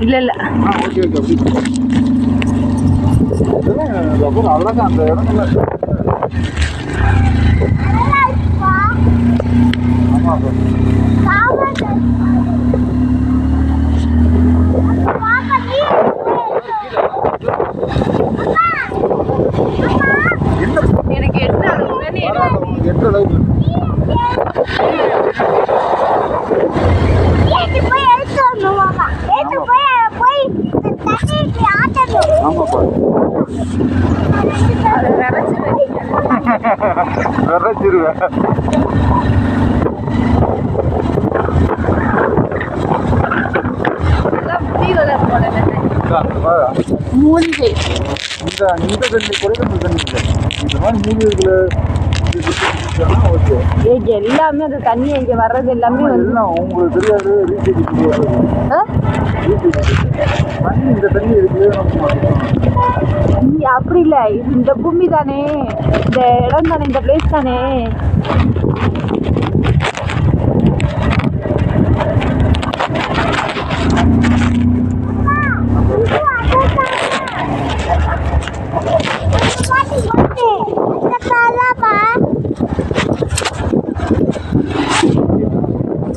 இல்ல இல்ல. அவ்வளோதான் அந்த இடங்கள்லாம் போல மூலிகை. இந்த இந்த தண்ணி குறைந்த தண்ணி இல்லை. இந்த மாதிரி மூலிகைகளை எல்லாமே அந்த தண்ணி இங்க வர்றது எல்லாமே எல்லாம் உங்களுக்கு தெரியாது ரீசேஜ் இந்த தண்ணி நீ அப்படி இல்ல. இந்த பூமி தானே இந்த இடம் தானே இந்த பிளேஸ் தானே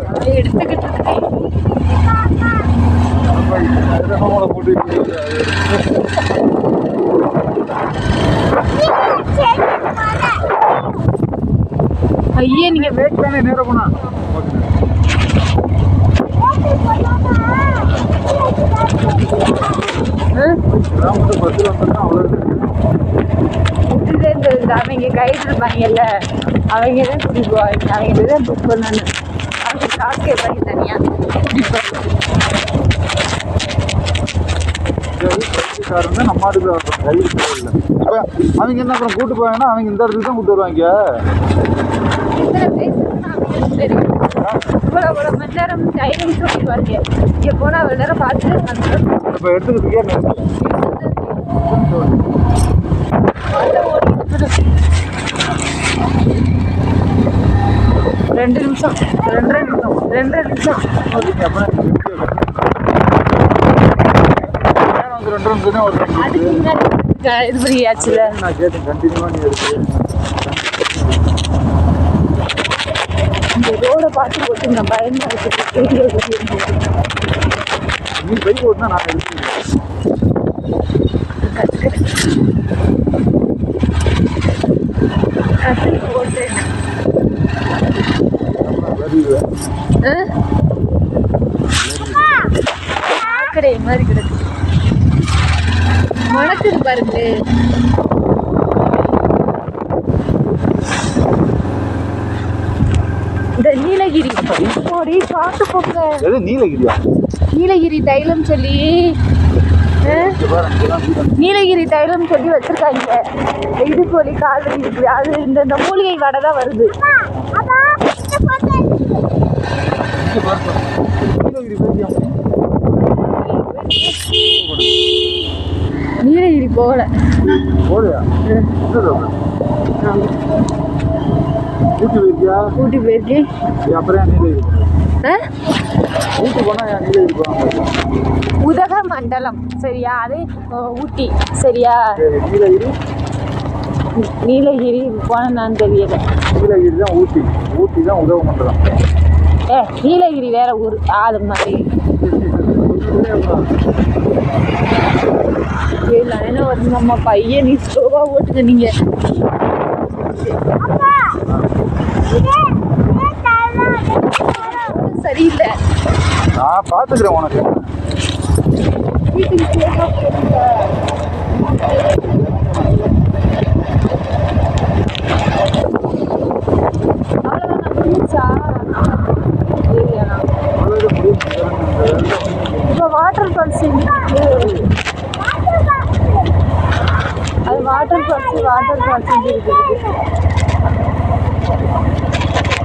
அதை எடுத்துக்கிட்டு இருக்கேன். நம்மளை போட்டு ஐயே நீங்க லேட் தானே நேரம் போனா. அவங்க கைடு இருப்பாங்கல்ல அவங்க தான் கூட்டிட்டு போவாங்க. அவங்க தான் புக் பண்ணணும். அவங்க காசு கேட்பாங்க தனியா காரங்க நம்ம ஆட்டுக்கு ரயில் இல்லை அப்போ அவங்க என்ன அப்புறம் கூட்டு போவாங்கன்னா அவங்க இந்த இடத்துக்கு தான் கூட்டு வருவாங்க. இப்போ நேரம் ரெண்டு நிமிஷம். ரெண்டரை நிமிஷம். ரெண்டரை நிமிஷம். ஓகே அப்புறம் நேரம் தான் ஒரு அதுக்கு முன்னாடி இது பண்ணியாச்சுல நான் கேட்டேன் கண்டினியூவாக நீ எடுத்து இந்த ரோடை பார்த்து போட்டு நான் பயமா இருக்கு. நீ பைக் ஓட்டினா நான் எடுத்துக்கிறேன் கற்றுக்கு ஆ? வருவேன் மாதிரி கிடக்கு மணக்குது பாருங்க இந்த நீலகிரி ஓடி பார்த்து போங்க. நீலகிரியா? நீலகிரி தைலம் சொல்லி. நீலகிரி தைலம் சொல்லி வச்சிருக்காங்க. இடுப்பு வலி கால் வலி இருக்கு அது இந்த இந்த மூலிகை வடை தான் வருது. நீலகிரி போயிட்டியா? நீலகிரி போகல போறியா எந்த ரோடு? ஊட்டி போயிருக்கியா ஊட்டி போயிருக்கேன் ஏய், அப்புறம் ஏன் நீலகிரி போன? ஆ? ஊட்டி போனா ஏன் நீலகிரி போனாங்க உதகமண்டலம் சரியா? அது ஊட்டி. சரியா? நீலகிரி? நீலகிரி போனேன்னு தெரியல. நீலகிரி தான் ஊட்டி. ஊட்டி தான் உதவ மண்டலம். ஏ நீலகிரி வேற ஊர் ஆளு மாதிரி. என்ன வருது அம்மா பையன் நீ ஸ்லோவா ஓட்டுங்க நீங்க. சரியில்லை. நான் பார்த்துக்கிறேன் உனக்கு. வீட்டுக்கு இப்போ வாட்டர் ஃபால்ஸ் அது வாட்டர் ஃபால்ஸ் வாட்டர் ஃபால்ஸ் இருக்குது.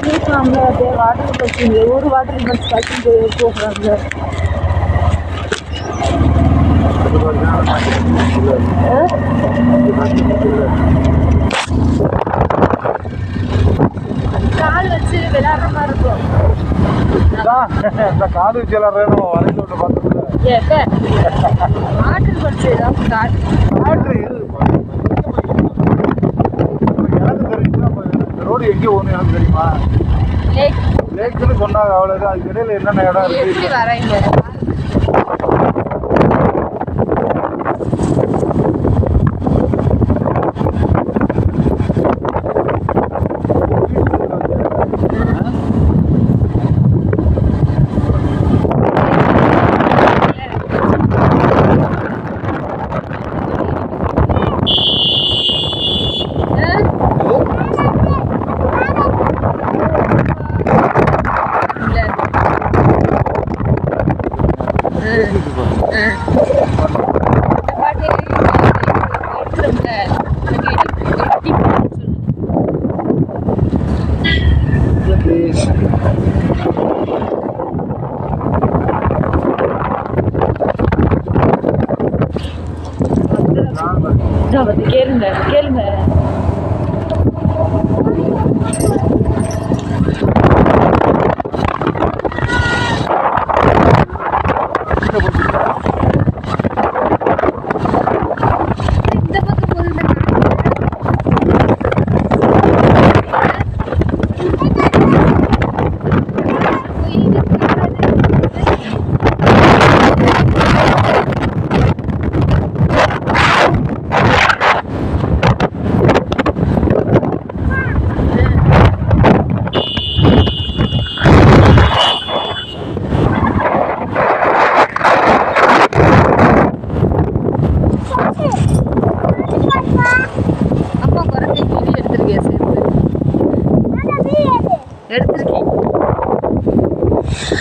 கேட்கலாம்ல அப்படியே வாட்டர் ஃபால்ஸ் ஒரு வாட்டர் ஃபால்ஸ் கட்டி போகிறாங்க கால் வச்சு விளையாடுற மாதிரி இருக்கும். காடு வச்சு வரைஞ்சு விட்டு இந்த ரோடு எங்கே போகணும் எனக்கு தெரியுமா? லேக். லேக்குன்னு சொன்னாங்க அவ்வளோதான் அதுக்கு இடையில என்னென்ன இடம் இருக்கு? كلمة كلمة.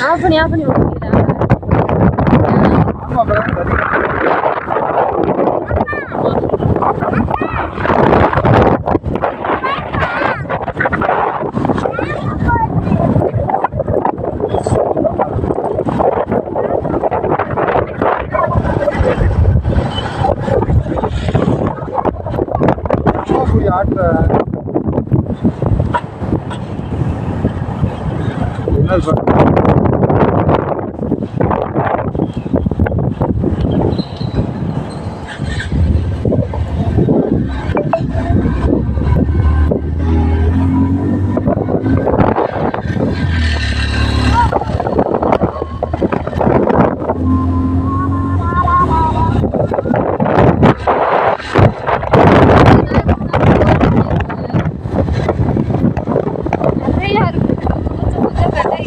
ஆஃப் பண்ணி ஆஃப் பண்ணி விட்டுருக்கீங்களா ஆமாம் அப்புறம் சரி. சும்மா போய் ஆட்டுற என்ன சொல்ற